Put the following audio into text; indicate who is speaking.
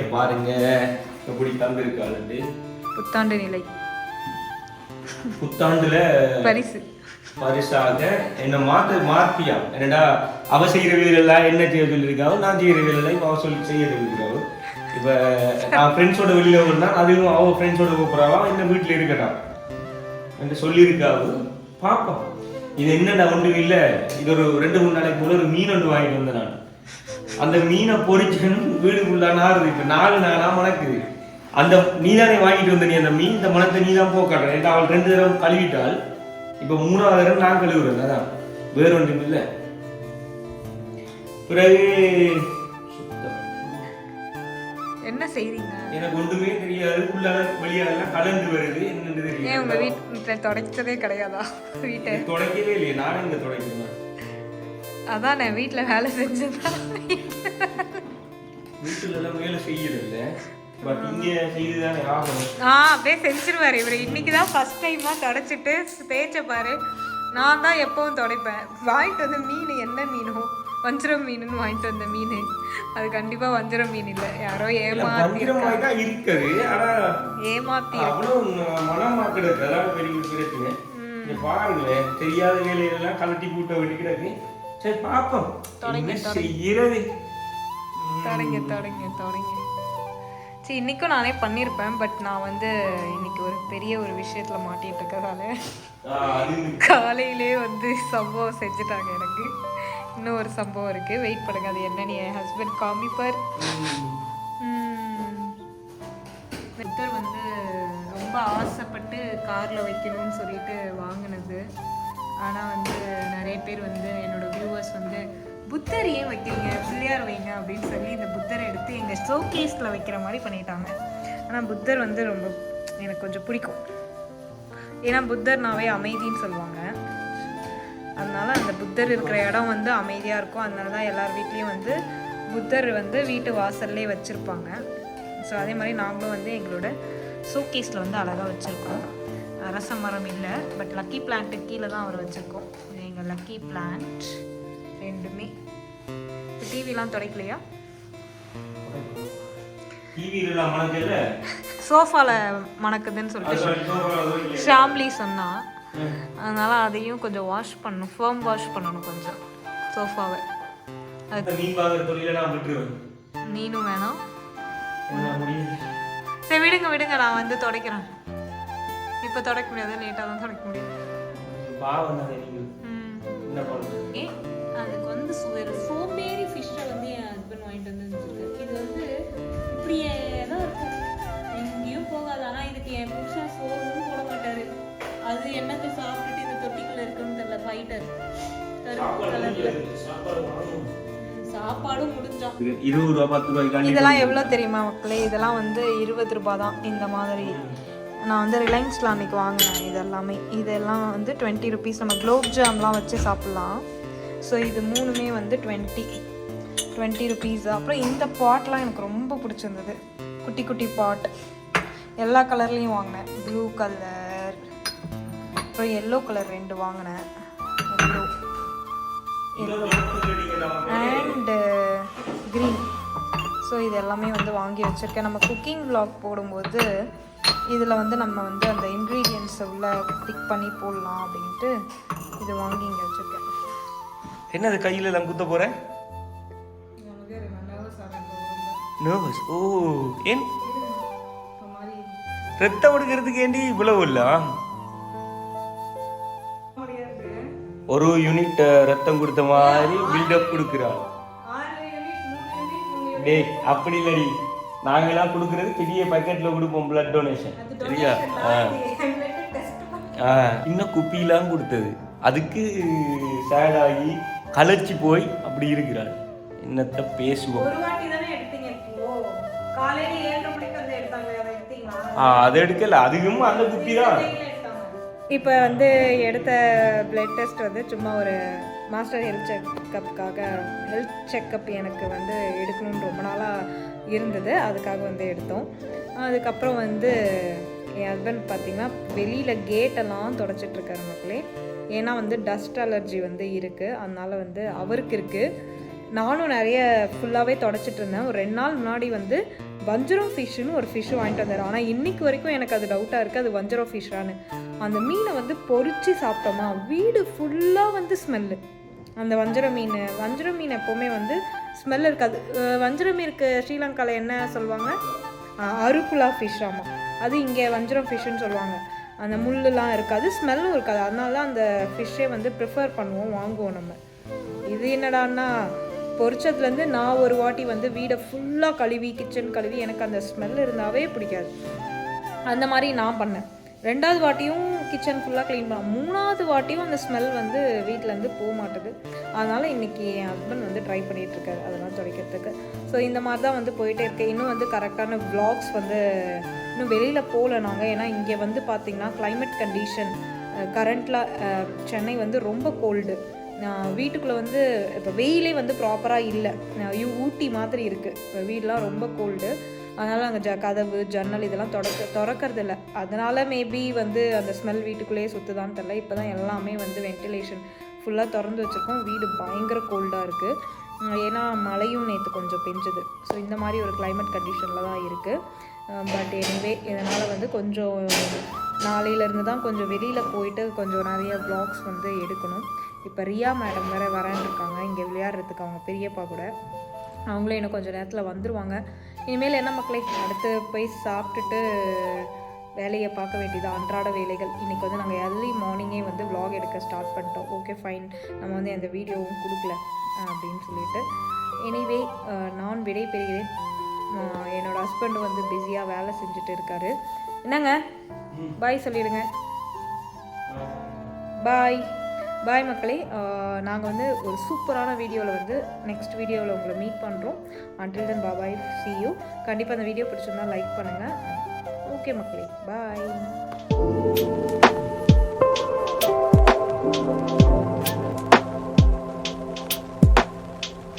Speaker 1: நிலையை பாருங்க. எப்படி தந்திருக்காளுண்டு
Speaker 2: புத்தாண்டு நிலை.
Speaker 1: புத்தாண்டுல
Speaker 2: பரிசு.
Speaker 1: பரிசாக என்ன மாத்த மாத்தியா? என்னடா அவ செய்யற வேலையெல்லாம் என்ன செய்ய சொல்லியிருக்காவோ நான் செய்யற வேலையெல்லாம் இப்ப அவ சொல்லி செய்ய சொல்லியிருக்காவோ. இப்ப நான் ஃப்ரெண்ட்ஸோட வெளியில வரனா அதுவும் அவ ஃப்ரெண்ட்ஸோட கூப்பிடறாவா என்ன வீட்டுல இருக்கட்டா? என்று சொல்லியிருக்காவு பாப்போம் இது என்னடா ஒன்று இல்ல. இது ஒரு ரெண்டு மூணு நாளைக்கு முன்னாடி ஒரு மீன் ஒன்று வாங்கிட்டு வந்தேன் நான். அந்த மீனை பொரிச்சேன்னு வீடுக்குள்ள நாறுது இப்ப நாலு நாளா மணக்குது. அந்த நீ தானே வாங்கிட்டு வந்த நீ அந்த மீன் இந்த மனத்தை நீ தான் போக்காட்ட ஏன்னா அவள் ரெண்டு தடவை கழுவிட்டாள் இப்ப மூணாவது தடவை நான் கழுவுறேன். அதான். வேற ஒன்றும் இல்லை. பிறகு.
Speaker 2: என்ன செய்றீங்க?
Speaker 1: எனக்கு ஒன்றுமே தெரியாது. உள்ள வெளியால கலந்து வருது. என்னன்னு
Speaker 2: ஏன்
Speaker 1: தெரியும்
Speaker 2: உங்க வீட்டில் தொடச்சதே கிடையாதா? வீட்டை?
Speaker 1: தொடக்கவே இல்லையே. நானும் இங்க தொடக்கிறேன்.
Speaker 2: அதான் நான் வீட்டில் வேலை செஞ்சதா?
Speaker 1: வீட்டுல எல்லாம் வேலை செய்யறதில்ல. பட் இங்க செய்துதானே ஆகணும்.
Speaker 2: ஆ அப்படியே செஞ்சிருவாரு இவர். இன்னைக்கு தான் ஃபர்ஸ்ட் டைமாக தொடச்சிட்டு தேய்ச்ச பாரு. நான் தான் எப்பவும் துடைப்பேன். வாங்கிட்டு வந்த மீன் என்ன மீனோ? வஞ்சிரம் மீனுன்னு வாங்கிட்டு வந்த மீன். அது கண்டிப்பா வஞ்சிரம் மீன் இல்லை. யாரோ ஏமாத்தி
Speaker 1: இருக்குது. ஆனா
Speaker 2: ஏமாத்தி
Speaker 1: அவ்வளவு மனமா கிடக்கு அதான் பெரிய பிரச்சனை. இங்க பாருங்களேன். தெரியாத வேலையெல்லாம் கலட்டி கூட்ட வேண்டி கிடக்கு. சரி பாப்போம் என்ன செய்யறது
Speaker 2: தொடங்க. தொடங்க தொடங்க சரி இன்னைக்கும் நானே பண்ணியிருப்பேன் பட் நான் வந்து இன்னைக்கு ஒரு பெரிய ஒரு விஷயத்துல மாட்டிட்டு
Speaker 1: அது
Speaker 2: காலையிலே வந்து சம்பவம் செஞ்சுட்டாங்க எனக்கு. இன்னும் ஒரு சம்பவம் இருக்கு. வெயிட் பண்ணுங்க அது என்னன்னு என் ஹஸ்பண்ட் காமிப்பார் வந்து ரொம்ப ஆசைப்பட்டு காரில் வைக்கணும்னு சொல்லிட்டு வாங்கினது. ஆனால் வந்து நிறைய பேர் வந்து என்னோட வியூவர்ஸ் வந்து புத்தர் ஏன் வைக்கிறீங்க பிள்ளையார் வைங்க அப்படின்னு சொல்லி இந்த புத்தரை எடுத்து எங்கள் ஷோகேஸில் வைக்கிற மாதிரி பண்ணிட்டாங்க. ஆனால் புத்தர் வந்து ரொம்ப எனக்கு கொஞ்சம் பிடிக்கும். ஏன்னா புத்தர்னாவே அமைதின்னு சொல்லுவாங்க. அதனால் அந்த புத்தர் இருக்கிற இடம் வந்து அமைதியாக இருக்கும். அதனால தான் எல்லார் வீட்லேயும் வந்து புத்தர் வந்து வீட்டு வாசல்லே வச்சுருப்பாங்க. ஸோ அதே மாதிரி நாங்களும் வந்து எங்களோட ஷோகேஸில் வந்து அழகாக வச்சுருக்கோம். அரச மரம் இல்லை பட் லக்கி பிளான்ட்டு கீழே தான் அவர் வச்சுருக்கோம். எங்கள் லக்கி பிளான்ட் ரெண்டுமே. இப்போ டிவிலாம் துடைக்கலையா? சோஃபாவில் மணக்குதுன்னு சொல்லிட்டு ஷாம்லி சொன்னா. அதனால அதையும் கொஞ்சம் வாஷ் பண்ணணும். ஃபேம் வாஷ் பண்ணணும் கொஞ்சம் சோஃபாவை. நீனும் வேணாம். சரி விடுங்க விடுங்க நான் வந்து துடைக்கிறேன். இப்போ துடைக்க முடியாது லேட்டாக தான் துடைக்க முடியும்
Speaker 1: பாவம் தானே நீங்கள்
Speaker 2: ம்.
Speaker 1: என்ன பண்ணுறது
Speaker 2: ஏ அதுக்கு வந்து சுவர் சோம்பேறி ஃபிஷ்ஷை வந்து என் ஹஸ்பண்ட் வாங்கிட்டு வந்து இது வந்து இப்படியே தான் இருக்கும் எங்கேயும் போகாது ஆனால் இதுக்கு என் புருஷன் சோறும் போட மாட்டாரு அது என்னத்தை சாப்பிட்டுட்டு இந்த தொட்டிக்குள்ள இருக்குன்னு தெரியல ஃபைட்டர் சாப்பாடும் முடிஞ்சான்
Speaker 1: இருபது ரூபா பத்து ரூபாய்க்கு
Speaker 2: இதெல்லாம் எவ்வளோ தெரியுமா மக்களே இதெல்லாம் வந்து இருபது ரூபாய் தான் இந்த மாதிரி நான் வந்து ரிலையன்ஸில் அன்றைக்கி வாங்கினேன் இதெல்லாமே. இதெல்லாம் வந்து டுவெண்ட்டி ருபீஸ் நம்ம குலோப் ஜாம்லாம் வச்சு சாப்பிட்லாம். ஸோ இது மூணுமே வந்து டுவெண்ட்டி டுவெண்ட்டி ருபீஸ் அப்புறம் இந்த பாட்லாம் எனக்கு ரொம்ப பிடிச்சிருந்தது. குட்டி குட்டி பாட். எல்லா கலர்லேயும் வாங்கினேன். ப்ளூ கலர் அப்புறம் எல்லோ கலர் ரெண்டு வாங்கினேன். எல்லோ அண்டு க்ரீன் ஸோ இது எல்லாமே வந்து வாங்கி வச்சுருக்கேன். நம்ம குக்கிங் vlog போடும்போது இதில் வந்து நம்ம வந்து அந்த இன்க்ரீடியன்ஸை உள்ள டிக் பண்ணி போடலாம் அப்படின்ட்டு இது வாங்கி இங்கே வச்சுருக்கேன்.
Speaker 1: என்னது கையில் எல்லாம் குத்த போகிறேன் நர்வஸ் ஓ ஏன்? ரத்தம் எடுக்கிறதுக்கு ஏண்டி இவ்வளவு இல்ல? ஒரு யூனிட் ரத்தம் கொடுத்த மாதிரி பில்டப் கொடுக்குறாள். டேய் அப்படி இல்லடி. நாங்கெல்லாம் கொடுக்கறது பெரிய பக்கெட்ல கொடுப்போம் பிளட் டொனேஷன் சரியா ஆ. ஆ, இன்னும் குப்பிலாம் கொடுத்தது. அதுக்கு சேட் ஆகி கலைச்சி போய் அப்படி இருக்கிறாள். என்னத்த பேசுவோம்.
Speaker 2: அது
Speaker 1: எடுக்கல. அதுவும் அந்த குப்பி தான்
Speaker 2: இப்போ வந்து எடுத்த பிளட் டெஸ்ட் வந்து சும்மா ஒரு மாஸ்டர் ஹெல்த் செக்கப்புக்காக ஹெல்த் செக்கப் எனக்கு வந்து எடுக்கணும்னு ரொம்ப நாளாக இருந்தது. அதுக்காக வந்து எடுத்தோம். அதுக்கப்புறம் வந்து என் ஹஸ்பண்ட் பார்த்தீங்கன்னா வெளியில் கேட்டெல்லாம் தொடச்சிட்ருக்காரு மக்களே. ஏன்னா வந்து டஸ்ட் அலர்ஜி வந்து இருக்குது அதனால் வந்து அவருக்கு இருக்குது நானும் நிறைய ஃபுல்லாகவே தொடச்சிட்டு இருந்தேன் ஒரு ரெண்டு நாள் முன்னாடி வந்து வஞ்சரம் ஃபிஷ்ஷுன்னு ஒரு ஃபிஷ் வாங்கிட்டு வந்தார். ஆனால் இன்றைக்கி வரைக்கும் எனக்கு அது டவுட்டாக இருக்குது அது வஞ்சரம் ஃபிஷ்ஷான்னு அந்த மீனை வந்து பொறிச்சு சாப்பிட்டோமா? வீடு ஃபுல்லாக வந்து ஸ்மெல்லு அந்த வஞ்சர மீன் வஞ்சர மீன் எப்போவுமே வந்து ஸ்மெல் இருக்காது. வஞ்சரம் வஞ்சர மீனுக்கு ஸ்ரீலங்காவில் என்ன சொல்லுவாங்க? அஹ் அருக்குலா ஃபிஷ் ஆமாம் அது இங்கே வஞ்சரம் ஃபிஷ்ஷுன்னு சொல்லுவாங்க. அந்த முள்ளுலாம் இருக்காது ஸ்மெல்லும் இருக்காது. அதனால தான் அந்த ஃபிஷ்ஷே வந்து ப்ரிஃபர் பண்ணுவோம் வாங்குவோம் நம்ம. இது என்னடான்னா பொரிச்சதுலேருந்து நான் ஒரு வாட்டி வந்து வீடை ஃபுல்லாக கழுவி கிச்சன் கழுவி எனக்கு அந்த ஸ்மெல் இருந்தாவே பிடிக்காது. அந்த மாதிரி நான் பண்ணேன். ரெண்டாவது வாட்டியும் கிச்சன் ஃபுல்லாக க்ளீன் பண்ணேன் மூணாவது வாட்டியும் அந்த ஸ்மெல் வந்து வீட்டிலேருந்து போக மாட்டுது. அதனால் இன்றைக்கி என் ஹஸ்பண்ட் வந்து ட்ரை பண்ணிகிட்ருக்காரு அதெல்லாம் துடைக்கிறதுக்கு. ஸோ இந்த மாதிரி தான் வந்து போயிட்டே இருக்கேன் இன்னும் வந்து கரெக்டான ப்ளாக்ஸ் வந்து இன்னும் வெளியில் போகல நாங்கள் ஏன்னா இங்கே வந்து பார்த்திங்கன்னா கிளைமேட் கண்டிஷன் கரண்ட்டில் சென்னை வந்து ரொம்ப கோல்டு வீட்டுக்குள்ளே வந்து இப்போ வெயிலே வந்து ப்ராப்பராக இல்லை. ஊட்டி மாதிரி இருக்குது இப்போ வீடெலாம் ரொம்ப கோல்டு அதனால் அங்கே ஜ கதவு ஜன்னல் இதெல்லாம் தொடக்க திறக்கிறது இல்லை அதனால் மேபி வந்து அந்த ஸ்மெல் வீட்டுக்குள்ளேயே சுற்றுதான்னு தெரில இப்போ தான் எல்லாமே வந்து வென்டிலேஷன் ஃபுல்லாக திறந்து வச்சுருக்கோம். வீடு பயங்கர கோல்டாக இருக்குது ஏன்னா மழையும் நேற்று கொஞ்சம் பெஞ்சுது. ஸோ இந்த மாதிரி ஒரு கிளைமேட் கண்டிஷனில் தான் இருக்குது பட் எனிவே இதனால் வந்து கொஞ்சம் நாளையிலேருந்து தான் கொஞ்சம் வெளியில் போயிட்டு கொஞ்சம் நிறைய vlogs வந்து எடுக்கணும். இப்போ ரியா மேடம் வேறு வரேன்னு இருக்காங்க. இங்கே விளையாடுறதுக்கு அவங்க பெரியப்பா கூட. அவங்களும் இன்னும் கொஞ்சம் நேரத்தில் வந்துடுவாங்க இனிமேல் என்ன மக்களே அடுத்து போய் சாப்பிட்டுட்டு வேலையை பார்க்க வேண்டியது அன்றாட வேலைகள். இன்றைக்கி வந்து நாங்கள் early மார்னிங்கே வந்து vlog எடுக்க ஸ்டார்ட் பண்ணிட்டோம். ஓகே ஃபைன் நம்ம வந்து எந்த வீடியோவும் கொடுக்கல அப்படின்னு சொல்லிட்டு. எனிவே நான் விடை பெறுகிறேன். அஹ், என்னோட ஹஸ்பண்ட் வந்து பிஸியாக வேலை செஞ்சுட்டு இருக்காரு. என்னங்க? பாய் சொல்லிடுங்க. பாய் பாய் மக்களே. நாங்கள் வந்து ஒரு சூப்பரான வீடியோவில் வந்து நெக்ஸ்ட் வீடியோவில் உங்களை மீட் பண்ணுறோம் அன்டில் தென் பாபாய் சியூ கண்டிப்பாக அந்த வீடியோ பிடிச்சிருந்தா லைக் பண்ணுங்கள் ஓகே மக்களே. பாய்